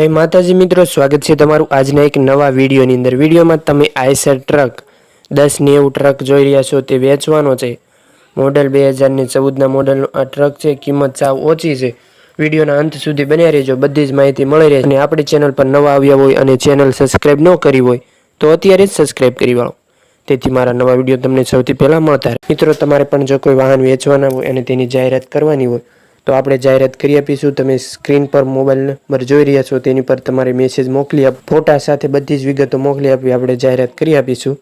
જય માતાજી મિત્રો, સ્વાગત છે તમારું આજના એક નવા વિડીયોની અંદર. વિડીયોમાં તમે આઈસર ટ્રક, દસ નેવું ટ્રક જોઈ રહ્યા છો, તે વેચવાનો છે. મોડલ બે હજારની ચૌદના મોડલનો આ ટ્રક છે, કિંમત સાવ ઓછી છે. વિડીયોના અંત સુધી બન્યા રહેજો, બધી જ માહિતી મળી રહે અને આપણી ચેનલ પર નવા આવ્યા હોય અને ચેનલ સબસ્ક્રાઈબ ન કરી હોય, તો અત્યારે જ સબસ્ક્રાઇબ કરી વાળો. તેથી મારા નવા વીડિયો તમને સૌથી પહેલાં મળતા મિત્રો, તમારે પણ જો કોઈ વાહન વેચવાના હોય અને તેની જાહેરાત કરવાની હોય તો આપણે જાહેરાત કરી આપીશું. તમે સ્ક્રીન પર મોબાઈલ નંબર જોઈ રહ્યા છો, તેની પર તમારે મેસેજ મોકલી આપ. ફોટા સાથે બધી જ વિગતો મોકલી આપી આપણે જાહેરાત કરી આપીશું.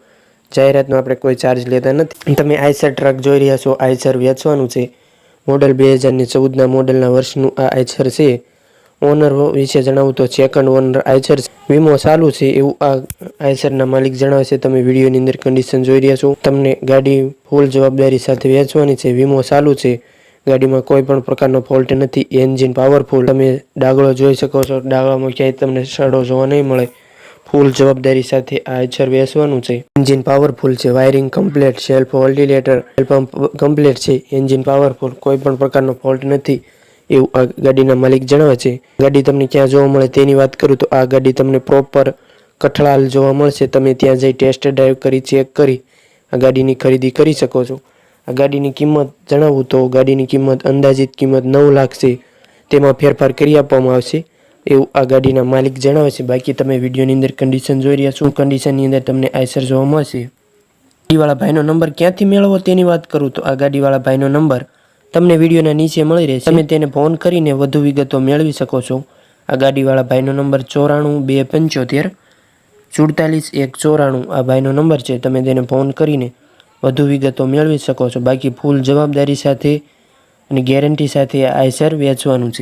જાહેરાતનો આપણે કોઈ ચાર્જ લેતા નથી. તમે આઈસર ટ્રક જોઈ રહ્યા છો, આઈસર વેચવાનું છે. મોડલ બે હજારની ચૌદના મોડલના વર્ષનું આ આઈસર છે. ઓનર વિશે જણાવું તો સેકન્ડ ઓનર આઈસર વીમો ચાલુ છે એવું આ આઈસરના માલિક જણાવે છે. તમે વિડીયોની અંદર કન્ડિશન જોઈ રહ્યા છો. તમને ગાડી ફૂલ જવાબદારી સાથે વેચવાની છે. વીમો ચાલુ છે. ગાડીમાં કોઈ પણ પ્રકારનો ફોલ્ટ નથી એન્જિન પાવરફુલ તમે ડાગળો જોઈ શકો છો, ડાગળામાં ક્યાંય તમને સડો જોવા નહીં મળે. ફૂલ જવાબદારી સાથે આ એચર બેસવાનું છે. એન્જિન પાવરફુલ છે wiring complete self alternator pump complete છે એન્જિન પાવરફુલ કોઈ પણ પ્રકારનો ફોલ્ટ નથી, એવું આ ગાડીના માલિક જણાવે છે. ગાડી તમને ક્યાં જોવા મળે તેની વાત કરું તો આ ગાડી તમને પ્રોપર કઠલાલ જોવા મળશે. તમે ત્યાં જઈ ટેસ્ટ ડ્રાઈવ કરી ચેક કરી, આ ગાડીની ખરીદી કરી શકો છો. આ ગાડીની કિંમત જણાવું તો ગાડીની કિંમત અંદાજિત કિંમત નવ લાખ છે. તેમાં ફેરફાર કરી આપવામાં આવશે. એવું આ ગાડીના માલિક જણાવે છે. બાકી તમે વિડીયોની અંદર કન્ડિશન જોઈ રહ્યા શું કન્ડિશનની અંદર તમને આઈસર જોવા મળશે? ગાડીવાળા ભાઈનો નંબર ક્યાંથી મેળવો તેની વાત કરું તો આ ગાડીવાળા ભાઈનો નંબર તમને વિડીયોના નીચે મળી રહેશે. તમે તેને ફોન કરીને વધુ વિગતો મેળવી શકો છો. આ ગાડીવાળા ભાઈનો નંબર ચોરાણું બે પંચોતેર સુડતાલીસ એક ચોરાણું આ ભાઈનો નંબર છે. તમે તેને ફોન કરીને વધુ વિગતો મેળવી શકો છો. બાકી ફૂલ જવાબદારી સાથે અને ગેરંટી સાથે આ આઈસર વેચવાનું છે.